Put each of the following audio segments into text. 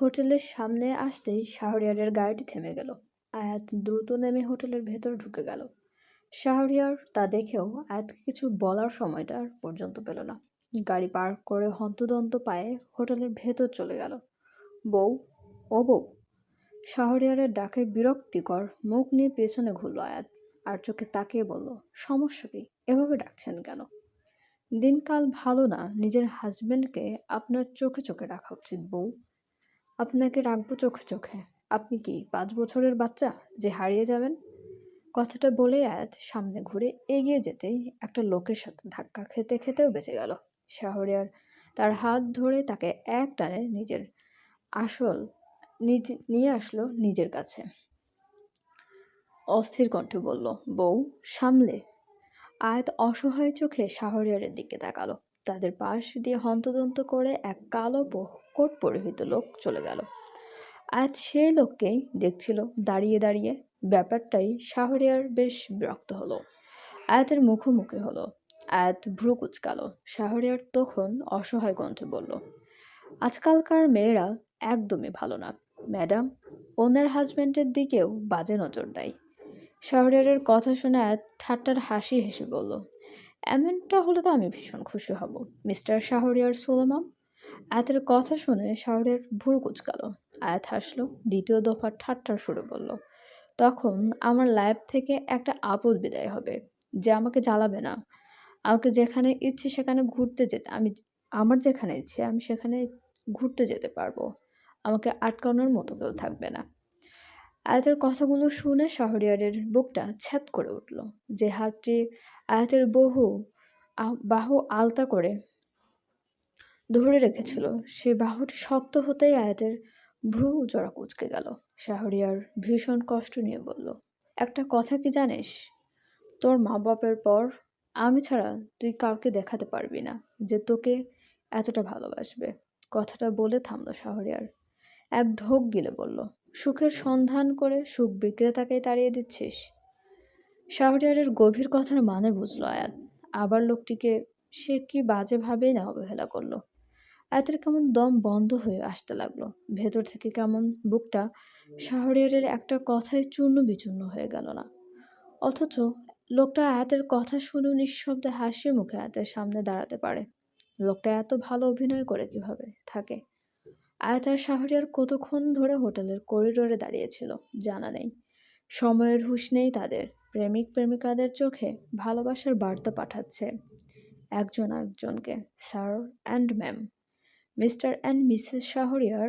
হোটেলের সামনে আসতেই শাহরিয়ারের গাড়িটি থেমে গেল। আয়াত দ্রুত নেমে হোটেলের ভেতর ঢুকে গেল। শাহরিয়ার তা দেখেও আয়াতকে কিছু বলার সময়টা আর পর্যন্ত পেল না। গাড়ি পার্ক করে হন্তদন্ত পায়ে হোটেলের ভেতর চলে গেল। বউ, ও বউ। শাহরিয়ারের ডাকে বিরক্তিকর মুখ নিয়ে পেছনে ঘুরল আয়াত আর চোখে তাকিয়ে বলল, সমস্যা কি? এভাবে ডাকছেন কেন? দিনকাল ভালো না। নিজের হাজবেন্ডকে আপনার চোখে চোখে রাখা উচিত, বউ। আপনাকে রাখব চোখে চোখে। আপনি কি পাঁচ বছরের বাচ্চা যে হারিয়ে যাবেন? কথাটা বলে আয়াত সামনে ঘুরে এগিয়ে যেতেই একটা লোকের সাথে ধাক্কা খেতে খেতেও বেঁচে গেল। শাহরিয়ার তার হাত ধরে তাকে এক টানে নিজের আসল, নিজ, নিয়ে আসলো নিজের কাছে। অস্থির কণ্ঠে বলল, বউ, সামলে। আয়াত অসহায় চোখে শাহরিয়ারের দিকে তাকালো। তাদের পাশ দিয়ে হন্তদন্ত করে এক কালো কোট পরিহিত লোক চলে গেল। আয়াত সেই লোককেই দেখছিল দাঁড়িয়ে দাঁড়িয়ে। ব্যাপারটাই শাহরিয়ার বেশ বিরক্ত হলো। আয়াতের মুখোমুখি হলো। আয়াত ভ্রু কুচকালো। শাহরিয়ার তখন অসহায় কণ্ঠে বলল, আজকালকার মেয়েরা একদমই ভালো না। ম্যাডাম, ওনার হাজব্যান্ডের দিকেও বাজে নজর দেয়। শাহরিয়ারের কথা শুনে আয়াত ঠাট্টার হাসি হেসে বলল, এমনটা হলে তো আমি ভীষণ খুশি হব। মিস্টার শাহরিয়ার সোলামাম আয়াতের কথা শুনে শাহরিয়ার ভুরু কুচকালো। আয়াত হাসলো, দ্বিতীয় দফা ঠাট্টার সুরে বলল, তখন আমার লাইফ থেকে একটা আপদ বিদায় হবে, যে আমাকে জ্বালাবে না। আমাকে যেখানে ইচ্ছে সেখানে ঘুরতে যেতে, আমি, আমার যেখানে ইচ্ছে, আমি সেখানে ঘুরতে যেতে পারব। আমাকে আটকানোর মতো কেউ থাকবে না। আয়াতের কথাগুলো শুনে শাহরিয়ারের বুকটা ছ্যাত করে উঠল। যে হাতটি আয়াতের বহু বাহু আলতা করে ধরে রেখেছিল। সে বাহুটি শক্ত হতেই আয়াতের ভ্রু জড়া কুচকে গেল। শাহরিয়ার ভীষণ কষ্ট নিয়ে বলল, একটা কথা কি জানিস? তোর মা বাপের পর আমি ছাড়া তুই কাউকে দেখাতে পারবি না যে তোকে এতটা ভালোবাসবে। কথাটা বলে থামলো শাহরিয়ার। এক ঢোক গিলে বলল, সুখের সন্ধান করে সুখ বিক্রেতাকেই তাড়িয়ে দিচ্ছিস? শাহরিয়ারের গভীর কথার মানে বুঝলো আয়াত। আবার লোকটিকে সে কি বাজেভাবেই না অবহেলা করল। আয়াতের কেমন দম বন্ধ হয়ে আসতে লাগল। ভেতর থেকে কেমন বুকটা শাহরিয়ারের একটা কথায় চূর্ণ বিচূর্ণ হয়ে গেল না। অথচ লোকটা আয়াতের কথা শুনে নিঃশব্দে হাসি মুখে আয়াতের সামনে দাঁড়াতে পারে। লোকটা এত ভালো অভিনয় করে কীভাবে থাকে? আয়াত আর শাহরিয়ার কতক্ষণ ধরে হোটেলের করিডোরে দাঁড়িয়েছিল জানা নেই। সময়ের হুশ নেই তাদের। প্রেমিক প্রেমিকাদের চোখে ভালোবাসার বার্তা পাঠাচ্ছে একজন আরেকজনকে, sir and ma'am. Mr and Mrs Shahriar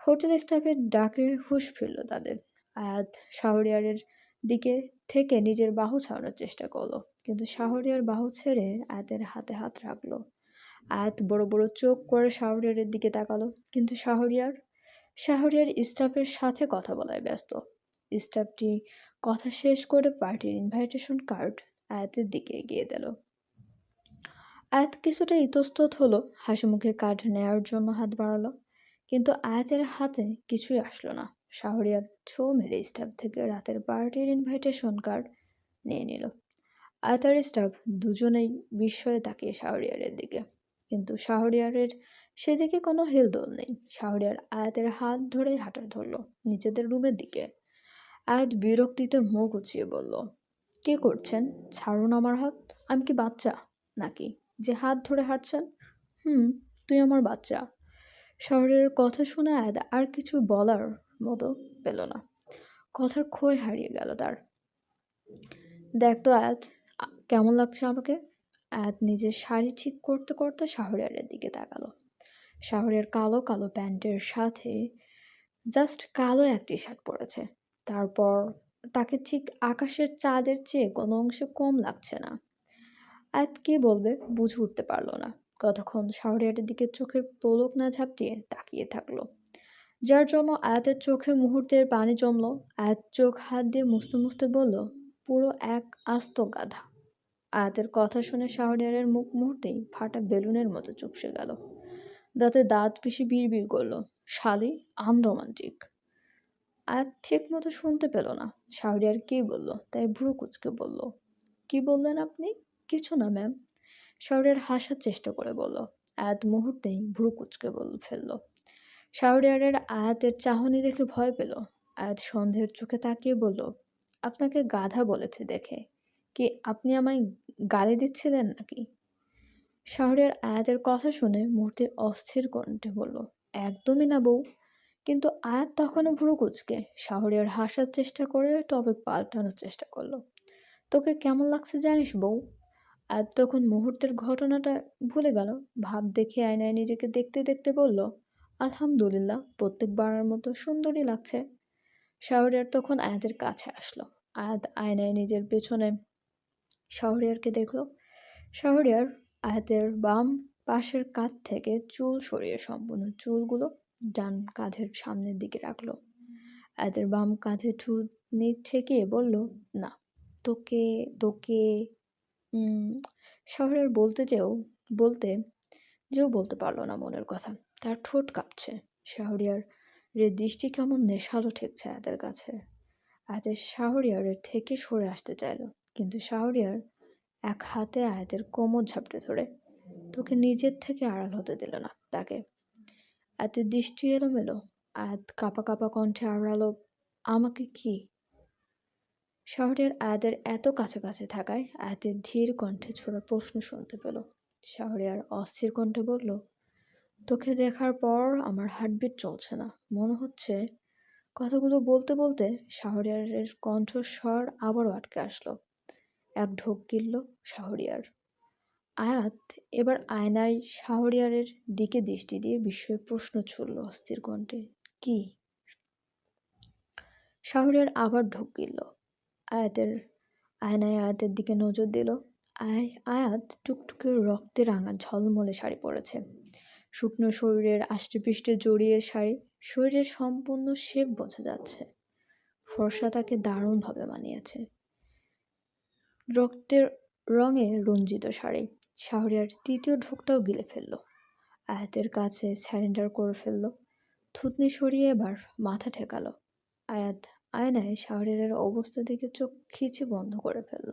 hotel স্টাফের ডাকে হুশ ফিরল তাদের। আয়াত শাহরিয়ারের দিকে থেকে নিজের বাহু ছাড়ানোর চেষ্টা করল, কিন্তু শাহরিয়ার বাহু ছেড়ে আয়াতের হাতে হাত রাখল। আয়াত বড় বড় চোখ করে শাহরিয়ারের দিকে তাকালো, কিন্তু শাহরিয়ার শাহরিয়ার স্টাফের সাথে কথা বলায় ব্যস্ত। স্টাফটি কথা শেষ করে পার্টির ইনভাইটেশন কার্ড আয়াতের দিকে এগিয়ে দিল। আয়াত কিছুটা ইতস্তত হলো, হাসি মুখে কার্ড নেওয়ার জন্য হাত বাড়ালো। কিন্তু আয়াতের হাতে কিছুই আসলো না। শাহরিয়ার ছো মেরে স্টাফ থেকে রাতের পার্টির ইনভাইটেশন কার্ড নিয়ে নিল। আয়াতের স্টাফ দুজনেই বিস্ময়ে তাকিয়ে শাহরিয়ারের দিকে। কিন্তু শাহরিয়ারের সেদিকে কোনো হেলদোল নেই। শাহরিয়ার আয়াতের হাত ধরে হাঁটা ধরলো নিজেদের রুমের দিকে। আয়াত বিরক্তিতে মুখ উঁচিয়ে বলল, কে করছেন? ছাড়ুন আমার হাত। আমি কি বাচ্চা নাকি? যে হাত ধরে হাঁটছেন? হুম, তুই আমার বাচ্চা। শহরের কথা শুনে আয়াত আর কিছু বলার মতো পেল না। কথার ক্ষয় হারিয়ে গেল তার। দেখ তো আয়াত কেমন লাগছে আমাকে? আয়াত নিজের শাড়ি ঠিক করতে করতে শাহরিয়ারের দিকে তাকালো। শাহরিয়ার কালো কালো প্যান্টের সাথে জাস্ট কালো এক টি শার্ট পরেছে। তারপর তাকে ঠিক আকাশের চাঁদের চেয়ে কোনো অংশে কম লাগছে না। আয়াত কে বলবে বুঝে উঠতে পারল না। কতক্ষণ শাহরিয়ারের দিকে চোখের পলক না ঝাপটিয়ে তাকিয়ে থাকল। যার জন্য আয়াতের চোখে মুহূর্তের পানি জমলো, আয়াত চোখ হাত দিয়ে মুছতে মুছতে বলল, পুরো এক আস্ত গাধা। আয়াতের কথা শুনে শাহরিয়ারের মুখ মুহূর্তেই ফাটা বেলুনের মতো চুপসে গেল। দাঁতে দাঁত পিষে বিড় বিড় করল, শালি আনরোমান্টিক আয়াত ঠিক মতো শুনতে পেল না। শাহরিয়ার কি বলল, তাই ভ্রু কুচকে বলল, কি বললেন আপনি? কিছু না ম্যাম শাহরিয়ার হাসার চেষ্টা করে বলল। আয়াত মুহূর্তেই ভ্রু কুচকে বল, ফেলল। শাহরিয়ারের আয়াতের চাহনি দেখে ভয় পেল। আয়াত সন্দেহের চোখে তাকিয়ে বলল, আপনাকে গাধা বলেছে দেখে। কি আপনি আমায় গালি দিচ্ছিলেন নাকি? শাহরিয়ার আয়াতের কথা শুনে মুহূর্তে অস্থির কণ্ঠে বলল, একদমই না বউ। কিন্তু আয়াত তখনও ভুরু কুচকে। শাহরিয়ার হাসার চেষ্টা করে টপিক পাল্টানোর চেষ্টা করল। তোকে কেমন লাগছে জানিস বউ? আয়াত তখন মুহূর্তের ঘটনাটা ভুলে গেল। ভাব দেখে আয়নায় নিজেকে দেখতে দেখতে বলল, আলহামদুলিল্লাহ, প্রত্যেকবারের মতো সুন্দরী লাগছে। শাহরিয়ার তখন আয়াতের কাছে আসলো। আয়াত আয়নায় নিজের পেছনে শাহরিয়ারকে দেখল। শাহরিয়ার আয়াতের বাম পাশের কাঁধ থেকে চুল সরিয়ে সম্পূর্ণ চুলগুলো ডান কাঁধের সামনের দিকে রাখল। আয়াতের বাম কাঁধে ঠুট নিচ ঠেকিয়ে বলল, না, তোকে তোকে শহরের বলতে যেও বলতে যেও বলতে পারল না মনের কথা। তার ঠোঁট কাঁপছে। শাহরিয়ার রে দৃষ্টি কেমন নেশালো ঠেকছে আয়াতের কাছে। আয়াতের শাহরিয়ারের থেকে সরে আসতে চাইল। কিন্তু শাহরিয়ার এক হাতে আয়াতের কোমর ঝাপটে ধরে। তোকে নিজের থেকে আড়াল হতে দিল না তাকে। আয়াতের দৃষ্টি এলোমেলো। আয়াত কাঁপা কাঁপা কণ্ঠে আড়ালো, আমাকে কি শহরের আয়াতের এত কাছাকাছি থাকায় আয়াতের ধীর কণ্ঠে ছোড়া প্রশ্ন শুনতে পেল। শাহরিয়ার অস্থির কণ্ঠে বলল, তোকে দেখার পর আমার হার্টবিট চলছে না। মনে হচ্ছে কথাগুলো বলতে বলতে শাহরিয়ারের কণ্ঠস্বর আবারও আটকে আসলো। এক ঢোক গিলল শাহরিয়ার। আয়াত এবার আয়নায় শাহরিয়ারের দিকে দৃষ্টি দিয়ে বিস্ময় প্রশ্ন ছুড়ল অস্থির কণ্ঠে, কি? শাহরিয়ার আবার ঢোক গিলল। আয়াতের, আয়নায় আয়াতের দিকে নজর দিল। আয়, আয়াত টুকটুকে রক্তে রাঙা ঝলমলে শাড়ি পরেছে। শুকনো শরীরের আষ্টেপৃষ্টে জড়িয়ে শাড়ি, শরীরের সম্পূর্ণ শেপ বোঝা যাচ্ছে। ফর্সা তাকে দারুণভাবে মানিয়েছে। রক্তের রঙে রঞ্জিত শাড়ি, শাহরিয়ার তৃতীয় ঢোকটাও গিলে ফেলল। আয়াতের কাছে স্যারেন্ডার করে ফেলল। থুতনি সরিয়ে এবার মাথা ঠেকালো। আয়াত আয়নায় শাহরিয়ারের অবস্থা দেখে চোখ খিচে বন্ধ করে ফেলল।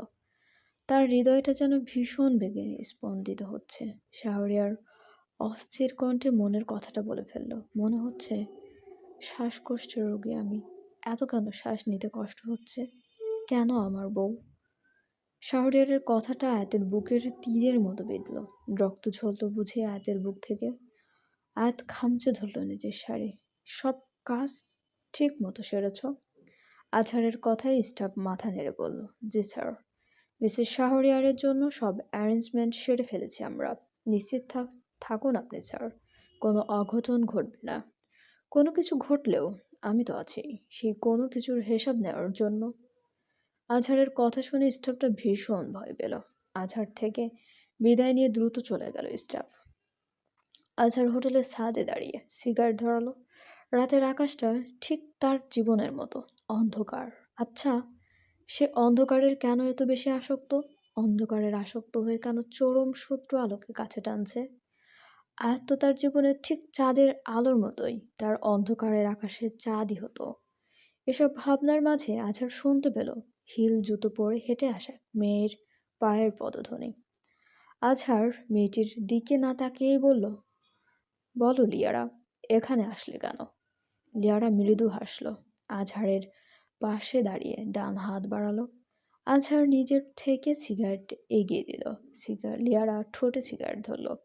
তার হৃদয়টা যেন ভীষণ বেগে স্পন্দিত হচ্ছে। শাহরিয়ার অস্থির কণ্ঠে মনের কথাটা বলে ফেলল। মনে হচ্ছে শ্বাসকষ্টের রোগী আমি এত কেন শ্বাস নিতে কষ্ট হচ্ছে? কেন আমার বউ? শাহরিয়ারের কথাটা আয়াতের বুকের তীরের মতো বেঁধল। রক্ত ঝলতো বুঝে আয়াতের বুক থেকে। আয়াত খামচে ধরল নিজের শাড়ি। সব কাজ ঠিক মতো সেরেছ? আজহারের কথায় স্টাফ মাথা নেড়ে বলল, জি স্যার। মিসেস শাহরিয়ারের জন্য সব অ্যারেঞ্জমেন্ট সেরে ফেলেছি আমরা। নিশ্চিত থাক, থাকুন আপনি স্যার। কোনো অঘটন ঘটবে না। কোনো কিছু ঘটলেও আমি তো আছি। সেই কোনো কিছুর হিসাব নেওয়ার জন্য। আজহারের কথা শুনে স্টাফটা ভীষণ ভয় পেল। আজহার থেকে বিদায় নিয়ে দ্রুত চলে গেল স্টাফ। আজহার হোটেলের ছাদে দাঁড়িয়ে সিগারেট ধরালো। রাতের আকাশটা ঠিক তার জীবনের মতো, অন্ধকার। আচ্ছা সে অন্ধকারের কেন এত বেশি আসক্ত? অন্ধকারের আসক্ত হয়ে কেন চরম শত্রু আলোকে কাছে টানছে? আয়াত তো তার জীবনের ঠিক চাঁদের আলোর মতোই তার অন্ধকারের আকাশে চাঁদই হতো। এসব ভাবনার মাঝে আছাড় শুনতে পেল, হিল জুতো পরে হেঁটে আসা মেয়ের পায়ের পদধ্বনি। আজহার মেয়েটির দিকে না তাকিয়েই বলল, বলো লিয়ারা, এখানে আসলে কেন? লিয়ারা মৃদু হাসল। আজহারের পাশে দাঁড়িয়ে ডান হাত বাড়ালো। আজহার নিজের থেকে সিগারেট এগিয়ে দিল। সিগার লিয়ারা ঠোঁটে সিগারেট ধরলো।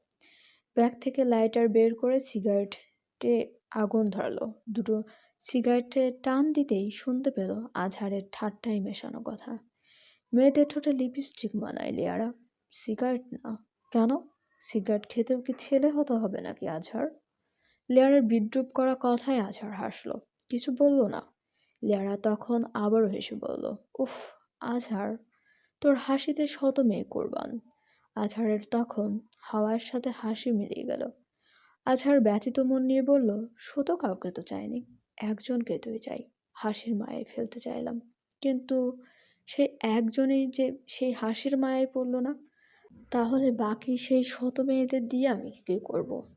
ব্যাগ থেকে লাইটার বের করে সিগারেটে আগুন ধরালো। দুটো সিগারেটে টান দিতেই শুনতে পেল আজহারের ঠাট্টাই মেশানো কথা। মেয়েদের ঠোঁটে লিপস্টিক মানায় লিয়ারা। সিগারেট না। কেন? সিগারেট খেতেও কি ছেলে হতে হবে নাকি আজহার? লেয়ারের বিদ্রুপ করা কথায় আজহার হাসলো। কিছু বলল না। লেয়ারা তখন আবারও হেসে বলল, উফ আজহার তোর হাসিতে শত মেয়ে কোরবান। আজহারের তখন হাওয়ার সাথে হাসি মিলিয়ে গেল। আজহার ব্যথিত মন নিয়ে বলল শত কাউকে তো চাইনি, একজনকে তুই চাই। হাসির মায়ে ফেলতে চাইলাম। কিন্তু সে একজনেই যে সেই হাসির মায়ায় পড়ল না, তাহলে বাকি সেই শত মেয়েদের দিয়ে আমি কী করব।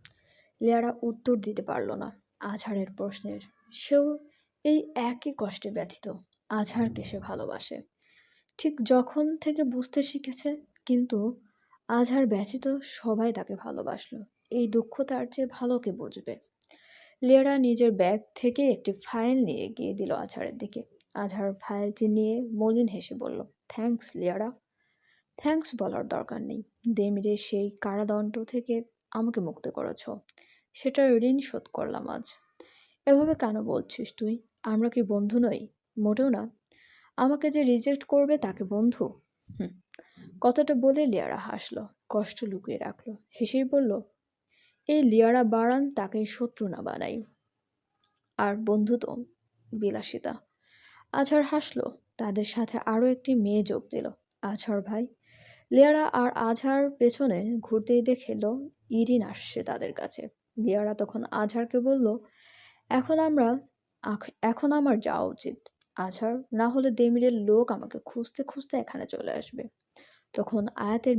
লেয়ারা উত্তর দিতে পারল না আজহারের প্রশ্নের। সেও এই একই কষ্টে ব্যথিত। আজহারকে সে ভালোবাসে। ঠিক যখন থেকে বুঝতে শিখেছে, কিন্তু আজহার ব্যথিত সবাই তাকে ভালোবাসলো। এই দুঃখ তার চেয়ে ভালোকে বুঝবে। লেয়ারা নিজের ব্যাগ থেকে একটি ফাইল নিয়ে গিয়ে দিল আজহারের দিকে। আজহার ফাইলটি নিয়ে মলিন হেসে বলল, থ্যাঙ্কস, লেয়ারা। থ্যাঙ্কস বলার দরকার নেই। দেমিরের সেই কারাদণ্ড থেকে আমাকে মুক্ত করেছ। সেটার ঋণ শোধ করলাম আজ। এভাবে কেন বলছিস তুই? আমরা কি বন্ধু নই? মোটেও না। আমাকে যে রিজেক্ট করবে তাকে বন্ধু? হুম। কথাটা বলে লিয়ারা হাসলো, কষ্ট লুকিয়ে রাখল। হেসেই বলল, এই লিয়ারা বাড়ান তাকে শত্রু না বানাই। আর বন্ধু তো বিলাসিতা। আজহার হাসলো, তাদের সাথে আরও একটি মেয়ে যোগ দিল, আজহার ভাই। লিয়ারা আর আঝার পেছনে ঘুরতেই দেখেল ইরিন আসছে তাদের কাছে। লিয়ারা তখন আজহারকে বলল, এখন আমরা এখন আমার যাওয়া উচিত। আজহার না হলে দেমিরের লোক আমাকে খুঁজতে খুঁজতে এখানে চলে আসবে। তখন আয়াতের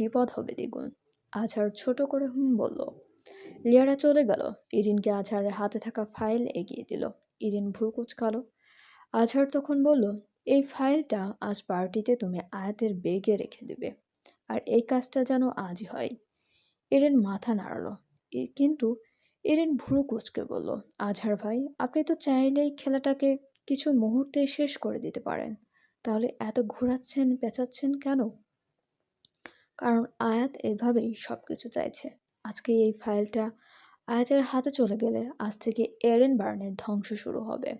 বিপদ হবে দ্বিগুণ। আজহার ছোট করে হুম বলল, লিয়ারা চলে গেল। ইরিনকে আজহারের হাতে থাকা ফাইল এগিয়ে দিল। ইরিন ভ্রু কুচকালো। আজহার তখন বলল, এই ফাইলটা আজ পার্টিতে তুমি আয়াতের বেগে রেখে দেবে। আর এই কাজটা যেন আজই হয়। ইরিন মাথা নাড়ালো। কিন্তু এরেন ভুরু কুচকে বলল, আজহার ভাই, আপনি তো চাইলেই খেলাটাকে কিছু মুহূর্তে শেষ করে দিতে পারেন। তাহলে এত ঘোরাচ্ছেন, পেঁচাচ্ছেন কেন? কারণ আয়াত এভাবেই সব কিছু চাইছে। আজকে এই ফাইলটা আয়াতের হাতে চলে গেলে আজ থেকে এরেন বার্নের ধ্বংস শুরু হবে।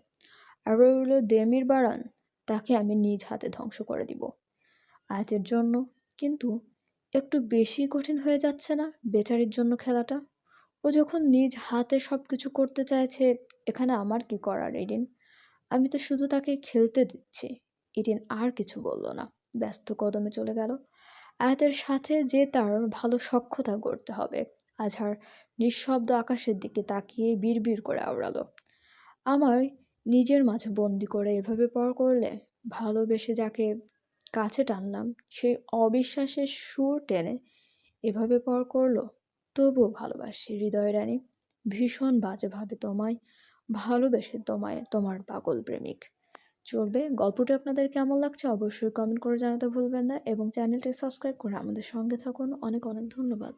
আর রইল দেমির বারান, তাকে আমি নিজ হাতে ধ্বংস করে দিব। আয়াতের জন্য কিন্তু একটু বেশি কঠিন হয়ে যাচ্ছে না বেচারির জন্য খেলাটা? ও যখন নিজ হাতে সব কিছু করতে চাইছে, এখানে আমার কি করার এডিন আমি তো শুধু তাকে খেলতে দিচ্ছি। ইডিন আর কিছু বলল না। ব্যস্ত কদমে চলে গেল। আয়াতের সাথে যে তার ভালো সক্ষতা করতে হবে। আজহার নিঃশব্দ আকাশের দিকে তাকিয়ে বিড়বিড় করে আওড়ালো। আমার নিজের মাঝে বন্দি করে এভাবে পর করলে? ভালোবেসে যাকে কাছে টানলাম সেই অবিশ্বাসের সুর টেনে এভাবে পর করল? তবুও ভালোবাসি হৃদয় রানী। ভীষণ বাজেভাবে তোমায় ভালোবেসে তোমায়, তোমার পাগল প্রেমিক। চলবে, গল্পটি আপনাদের কেমন লাগছে অবশ্যই কমেন্ট করে জানাতে ভুলবেন না এবং চ্যানেলটি সাবস্ক্রাইব করে আমাদের সঙ্গে থাকুন। অনেক অনেক ধন্যবাদ।